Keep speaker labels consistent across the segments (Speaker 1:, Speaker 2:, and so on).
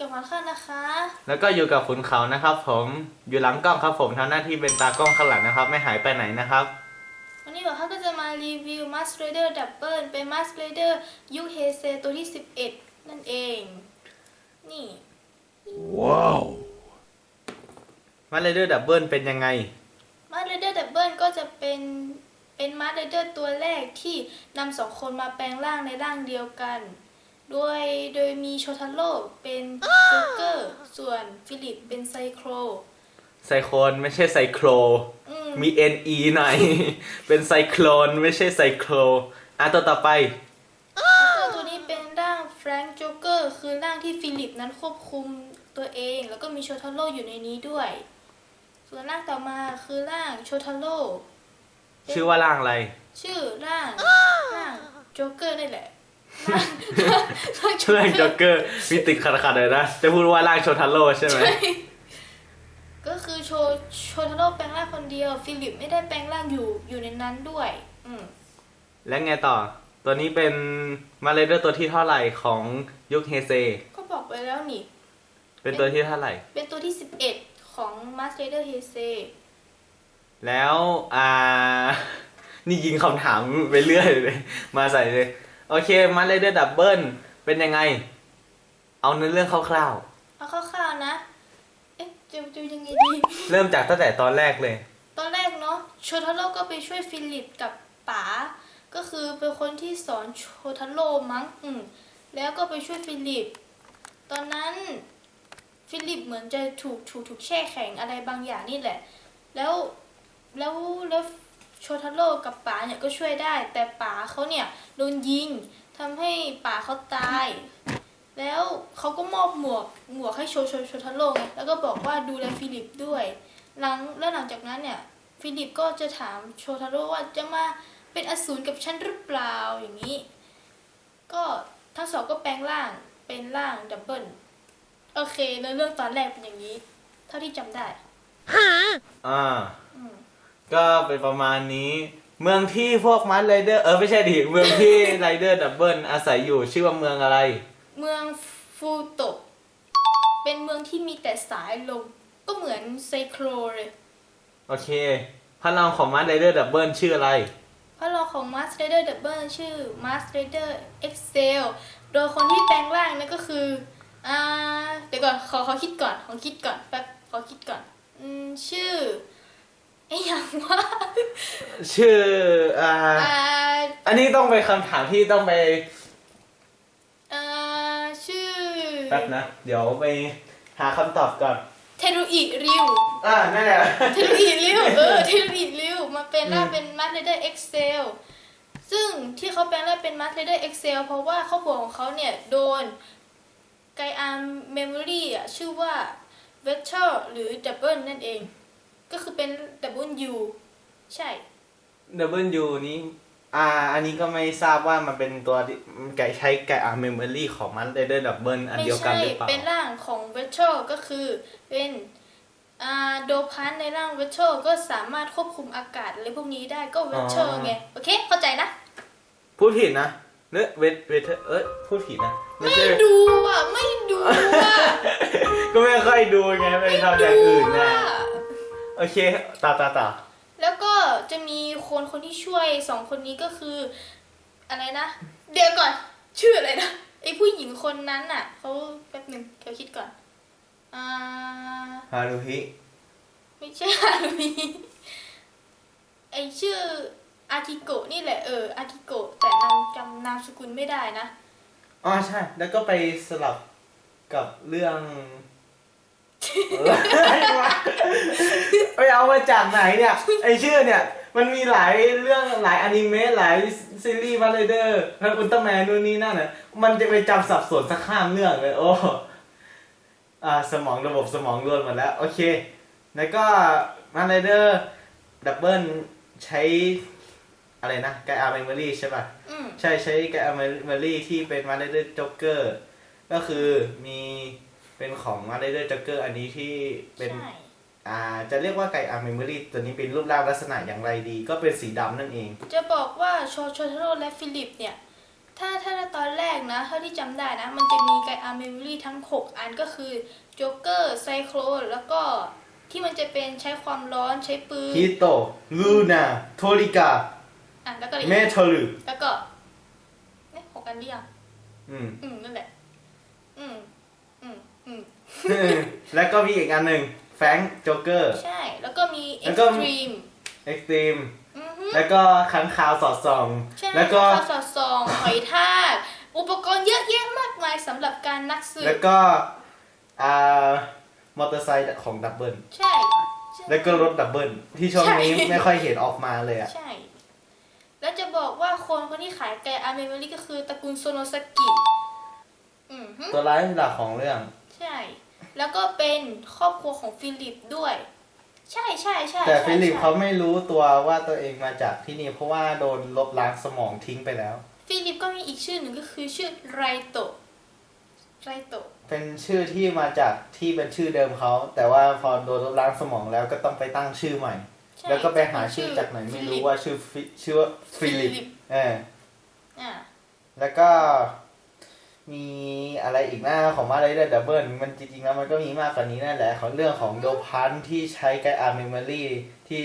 Speaker 1: กับหมันข้านะคะ
Speaker 2: แล้วก็อยู่กับขุนเขานะครับ ผมอยู่หลังกล้องครับผมทำหน้าที่เป็นตากล้องข้างหลังนะครับ ไม่หายไปไหนนะครับ
Speaker 1: วันนี้บอกข้าก็จะมารีวิว Mask Raider Double เป็น Mask Raider ยุคเฮเซตัวที่ 11 นั่นเอง นี่
Speaker 2: มาเลเดอร์ดับเบิลเป็นยังไง
Speaker 1: Mask Raider Double ก็จะเป็นเป็น Mask Raider ตัวแรกที่นำสองคนมาแปลงร่างในร่างเดียวกัน โดยโดยมีโชทาโร่เป็นโจ๊กเกอร์ ส่วนฟิลิปเป็นไซโคร
Speaker 2: ไซโคลนไม่ใช่ไซโคร
Speaker 1: อืม
Speaker 2: มี NE หน่อย เป็นไซโคลนไม่ใช่ไซโครอะตัวต่อไป
Speaker 1: แล้วก็ตัวนี้เป็นร่างแฟรงค์โจ๊กเกอร์ คือร่างที่ฟิลิปนั้นควบคุมตัวเอง แล้วก็มีโชทาโร่อยู่ในนี้ด้วย ส่วนร่างต่อมาคือร่างโชทาโร่
Speaker 2: ชื่อว่าร่างอะไร
Speaker 1: ชื่อร่างร่างโจ๊กเกอร์นี่แหละ ร่างร่างโจ๊ก
Speaker 2: ร่าง
Speaker 1: เก
Speaker 2: จ็
Speaker 1: อ
Speaker 2: อก
Speaker 1: ร์
Speaker 2: เกอร์มีติดขัดๆเลยนะ จะพูดว่าร่างโชทาโร่ใช่ไหม
Speaker 1: ก็คือโชโชทาโร่แปลงร่างคนเดียว ฟิลิปไม่ได้แปลงร่างอยู่อยู่ในนั้นด้วย อืม
Speaker 2: แล้วไงต่อ ตัวนี้เป็นมาเลเดอร์ตัวที่เท่าไหร่ของยุคเฮเซ
Speaker 1: ก็บอกไปแล้วนี่
Speaker 2: เป็นตัวที่เท่าไหร่
Speaker 1: เป็นตัวที่11ของ Master Raider Heisei
Speaker 2: แล้ว อ่า นี่ยิงคำถามไปเรื่อยเลย มาใส่เลย โอเคมาเลเดอร์ดับเบิลเป็นยังไง เอาเนื้อเรื่องคร่าว
Speaker 1: เอาคร่าวๆนะ เอ๊ะจะจะยังไงดี
Speaker 2: ๆ เริ่มจากตั้งแต่ตอนแรกเลย
Speaker 1: ตอนแรกเนาะโชทาโร่ก็ไปช่วยฟิลิปกับป๋าก็คือเป็นคนที่สอนโชทาโร่มั้งอืมแล้วก็ไปช่วยฟิลิป ตอนนั้นฟิลิปเหมือนจะถูกถูกถูกแช่แข็งอะไรบางอย่างนี่แหละ แล้วแล้วแล้ว โชทาโร่กับป๋าเนี่ยก็ช่วยได้ แต่ป๋าเขาเนี่ยโดนยิงทำให้ป๋าเขาตาย แล้วเขาก็มอบหมวกหมวกให้โชโชโชทาโร่ไงแล้วก็บอกว่าดูแลฟิลิปด้วย หลังแล้วหลังจากนั้นเนี่ยฟิลิปก็จะถามโชทาโร่ว่าจะมาเป็นอสูรกับฉันหรือเปล่าอย่างนี้ ก็ทั้งสองก็แปลงร่างเป็นร่างดับเบิลโอเคแล้วเรื่องตอนแรกเป็นอย่างนี้ เท่าที่จำได้
Speaker 2: อ่า
Speaker 1: อืม
Speaker 2: ก็เป็นประมาณนี้ เมืองที่พวกมัดไรเดอร์เออไม่ใช่ดิเมืองที่ไรเดอร์ดับเบิลอาศัยอยู่ชื่อว่าเมืองอะไร
Speaker 1: เมืองฟูโตะเป็นเมืองที่มีแต่สายลมก็เหมือนไซโครเลย
Speaker 2: โอเคพระรองของมัดไรเดอร์ดับเบิลชื่ออะไร
Speaker 1: พระรองของ Mask Raider Double ชื่อ Mask Raider Excel โดยคนที่แปลงร่างนั่นก็คืออ่าเดี๋ยวก่อนขอขอคิดก่อนขอคิดก่อนแป๊บขอคิดก่อนอืมชื่อ ไอ้อย่างว่า
Speaker 2: ชื่ออ่า
Speaker 1: อ่า
Speaker 2: อันนี้ต้องเป็นคำถามที่ต้องไป
Speaker 1: อ่าชื่อ
Speaker 2: แป๊บนะ เดี๋ยวไปหาคำตอบก่อน
Speaker 1: เทรุอิริว
Speaker 2: อ่านั่นแหละ
Speaker 1: เทรุอิริวเออเทรุอิริวมาเป็นร่างเป็น Mask Raider Excel ซึ่งที่เขาแปลงร่างเป็น Mask Raider Excel เพราะว่าครอบครัวของเขาเนี่ย โดนไกอาร์เมมโมรีอะ ชื่อว่า v e c t o r หรือ Double นั่นเอง ก็คือเป็น Double U ใช่
Speaker 2: ดับเบิลยูนี้ อ่า อันนี้ก็ไม่ทราบว่ามันเป็นตัวที่ไก่ใช้ไก่อาร์เมมโมรี่ของมันไรเดอร์ดับเบิลอัน
Speaker 1: ไม่
Speaker 2: เดียวกัน
Speaker 1: ใช่
Speaker 2: หรือเปล่า
Speaker 1: เป็นร่างของ v e c t o r ก็คือเป็นอ่าโดพันในร่าง v e c t o r ก็สามารถควบคุมอากาศอะไรพวกนี้ได้ก็ v e c t o r ไง โอเค เข้าใจนะ
Speaker 2: พูดผิดนะ เนื้อเวทเวทเอ้ยพูดผิดนะไม่
Speaker 1: ไม่
Speaker 2: ใช่
Speaker 1: ดูอะ ไม่ดูอะ
Speaker 2: ก็ไม่ค่อยดูไงไปทำอย่างอื่นไง
Speaker 1: อะ
Speaker 2: โอเคต่อต่อต่อ
Speaker 1: แล้วก็จะมีคนคนที่ช่วยสองคนนี้ก็คือ อะไรนะ เดี๋ยวก่อน ชื่ออะไรนะไอผู้หญิงคนนั้นอะเขาแป๊บหนึ่งเขาคิดก่อนอ่า
Speaker 2: ฮารุฮิ
Speaker 1: ไม่ใช่ฮารุมิไอชื่ออากิโกะนี่แหละเอออากิโกะแต่นามจำนามสกุลไม่ได้นะ
Speaker 2: อ๋อใช่ แล้วก็ไปสลับกับเรื่อง ไปเอามาจากไหนเนี่ย ไอชื่อเนี่ย มันมีหลายเรื่องหลายอนิเมะหลายซีรีส์มาเลยเดอร์ทั้งอุลตร้าแมนนู่นนี่นั่นน่ะมันจะไปจำสับสนสักข้ามเรื่องเลย โอ้อ่าสมองระบบสมองรวนหมดแล้ว โอเค แล้วก็มาเลยเดอร์ดับเบิลใช้อะไรนะไกอาร์เมมโมรี่ใช่ป่ะ
Speaker 1: อืม
Speaker 2: ใช่ใช้ไกอาร์เมมโมรี่ที่เป็นมาเลเดอร์จ็อกเกอร์ ก็คือมี เป็นของมาเลเดอร์จ็อกเกอร์อันนี้ที่เป็น
Speaker 1: ใช่
Speaker 2: อ่าจะเรียกว่าไก่อาร์เมมโมรี่ตัวนี้เป็นรูปร่างลักษณะอย่างไรดี ก็เป็นสีดำนั่นเอง
Speaker 1: จะบอกว่าโชโชทาโร่และฟิลิปเนี่ย ถ้าถ้าตอนแรกนะ เท่าที่จำได้นะ มันจะมีไกอาร์เมมโมรี่ทั้ง 6 อันก็คือโจ๊กเกอร์ไซโคลนแล้วก็ที่มันจะเป็นใช้ความร้อนใช้ปืน
Speaker 2: ฮิโตลูนาโทริกา
Speaker 1: อะแล้วก็อะไรอี
Speaker 2: เม
Speaker 1: ก
Speaker 2: ทอลุ
Speaker 1: แล้วก็เนี่ยหกอันเดียว
Speaker 2: อืม
Speaker 1: อืมนั่นแหละ อืมอืมอืม
Speaker 2: แล้วก็มีอีกอันหนึ่งแฟงโจ๊กเกอร์
Speaker 1: ใช่ แล้วก็มีเอ็
Speaker 2: แล้
Speaker 1: ก
Speaker 2: วก็
Speaker 1: ซ์ตรีม
Speaker 2: เอ็กซ์ตรีม
Speaker 1: อือฮึ
Speaker 2: แล้วก็ค้างคาวสอดส่อง
Speaker 1: ใช่
Speaker 2: แล้วก็
Speaker 1: ข้าวสอดซองหอยทากอุปกรณ์เยอะแยะมากมายสำหรับการนักสื
Speaker 2: แล้
Speaker 1: บ
Speaker 2: วก็อ่ามอเตอร์ไซค์ของดับเบิล
Speaker 1: ใช่ใช่
Speaker 2: แล้วก็รถดับเบิลที่ช่วงนี้
Speaker 1: ใช่
Speaker 2: ไม่ค่อยเห็นออกมาเลยอะ
Speaker 1: ใช่ แล้วจะบอกว่าคนคนที่ขายไก่อาร์เมมโมรี่ก็คือตระกูลโซโนสกิอือฮึ
Speaker 2: ตัวร้ายหลักของเรื่อง
Speaker 1: ใช่ แล้วก็เป็นครอบครัวของฟิลิปด้วย ใช่ใช่ใช่
Speaker 2: แต่
Speaker 1: ใช่
Speaker 2: ฟิลิป
Speaker 1: ใช่
Speaker 2: เขาไม่รู้ตัวว่าตัวเองมาจากที่นี่เพราะว่าโดนลบล้างสมองทิ้งไปแล้ว
Speaker 1: ฟิลิปก็มีอีกชื่อหนึ่งก็คือชื่อไรโตะไรโตะ
Speaker 2: เป็นชื่อที่มาจากที่เป็นชื่อเดิมเขา แต่ว่าพอโดนลบล้างสมองแล้วก็ต้องไปตั้งชื่อใหม่
Speaker 1: ใช่
Speaker 2: แล้วก็ไปหาชื่อจากไหนไม่รู้ว่าชื่อฟิชื่อว่าฟิลิป เออ
Speaker 1: อ่า
Speaker 2: แล้วก็ มีอะไรอีกหน้าของมาเลยดับเบิลมันจริงๆแล้วมันก็มีมากกว่านี้นั่นแหละของเรื่องของโดพันที่ใช้ไกอาร์เมมโมรี่ที่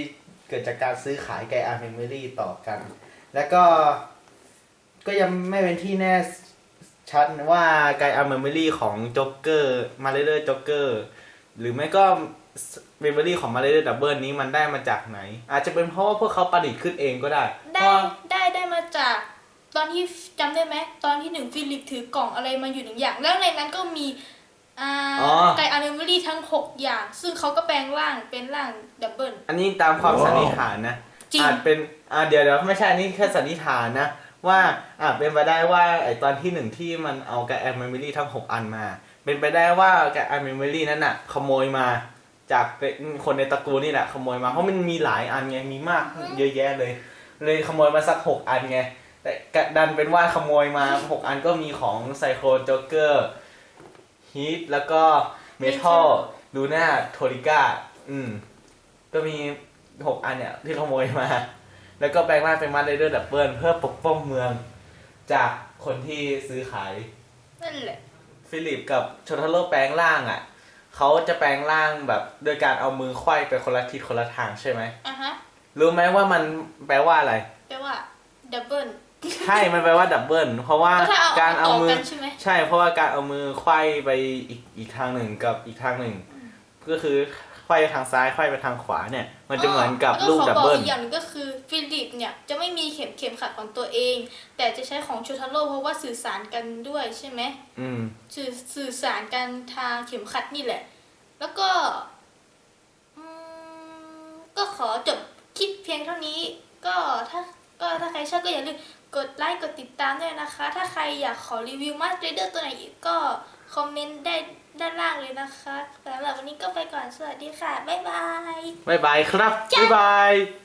Speaker 2: เกิดจากการซื้อขายไกอาร์เมมโมรี่ต่อกัน แล้วก็ก็ยังไม่เป็นที่แน่ชัดว่าไกอาร์เมมโมรี่ของจ็อกเกอร์มาเลเดอร์จ็อกเกอร์หรือไม่ก็เมมโมรี่ของมาเลเดอร์ดับเบิลนี้มันได้มาจากไหน อาจจะเป็นเพราะว่าพวกเขาประดิษฐ์ขึ้นเองก็ได้
Speaker 1: ได้ได้ได้มาจาก ตอนที่จำได้ไหมตอนที่หนึ่งฟิลิปถือกล่องอะไรมาอยู่หนึ่งอย่าง แล้วในนั้นก็มีอ่า
Speaker 2: อ๋อ
Speaker 1: ไกอาร์เมมโมรี่ทั้ง 6 อย่าง ซึ่งเขาก็แปลงร่างเป็นร่างดับเบิล
Speaker 2: อันนี้ตามความสันนิษฐานนะ
Speaker 1: จริง
Speaker 2: อาจเป็นอ่าเดี๋ยวเดี๋ยวไม่ใช่อันนี่แค่สันนิษฐานนะว่าอาจเป็นไปได้ว่าไอตอนที่หนึ่งที่มันเอาแกแอมเมมโมรี่ทั้ง 6 อันมา เป็นไปได้ว่าแกแอมเมมโมรี่นั้นน่ะ ขโมยมาจากคนในตระกูลนี่แหละขโมยมาเพราะมันมีหลายอันไงมีมากเยอะแยะเลย เลยขโมยมาสัก6อันไง แต่กะดันเป็นว่าขโมยมา 6 อันก็มีของไซโคลจ็อกเกอร์ฮีทแล้วก็เมทัลลูน่าโทริก้าอืม ก็มีหกอันเนี่ยที่ขโมยมา แล้วก็แปลงร่างเป็นมาเรเดอร์ดับเบิลเพื่อปกป้องเมือง จากคนที่ซื้อขาย
Speaker 1: นั่นแหละ
Speaker 2: ฟิลิปกับโชทาโร่แปลงร่างอะ เขาจะแปลงร่างแบบโดยการเอามือไขว้ไปคนละทิศคนละทางใช่ไหม
Speaker 1: อะฮะ
Speaker 2: รู้ไหมว่ามันแปลว่าอะไร
Speaker 1: แปลว่าดับเบิล
Speaker 2: ใช่มันแปลว่าดับเบิลเพราะว่า
Speaker 1: ก็ถ้าเอา
Speaker 2: การเอา
Speaker 1: ต่อ
Speaker 2: มือ
Speaker 1: กันใช่ไหม
Speaker 2: ใช่เพราะว่าการเอามือไขว้ไปอีกอีกทางหนึ่งกับอีกทางหนึ่ง ก็คือไขว้ทางซ้ายไขว้ไปทางขวาเนี่ย มันจะเหมือนกับลูก
Speaker 1: แว
Speaker 2: ดับ
Speaker 1: ขอ
Speaker 2: เบิล
Speaker 1: อีกอย่างหนึงก็คือฟิลิปเนี่ยจะไม่มีเข็มเข็มขัดของตัวเอง แต่จะใช้ของโชทาโร่เพราะว่าสื่อสารกันด้วยใช่ไหม
Speaker 2: อืม
Speaker 1: สื่อสื่อสารกันทางเข็มขัดนี่แหละ แล้วก็อืมก็ขอจบคลิปเพียงเท่านี้ ก็ถ้า ก็ถ้าใครชอบก็อย่าลืมกดไลค์กดติดตามด้วยนะคะ ถ้าใครอยากขอรีวิวมาสเตอร์ตัวไหนอีกก็คอมเมนต์ได้ด้านล่างเลยนะคะสำหรับวันนี้ก็ไปก่อนสวัสดีค่ะ บ๊ายบาย
Speaker 2: บ๊ายบายครับ บ๊ายบาย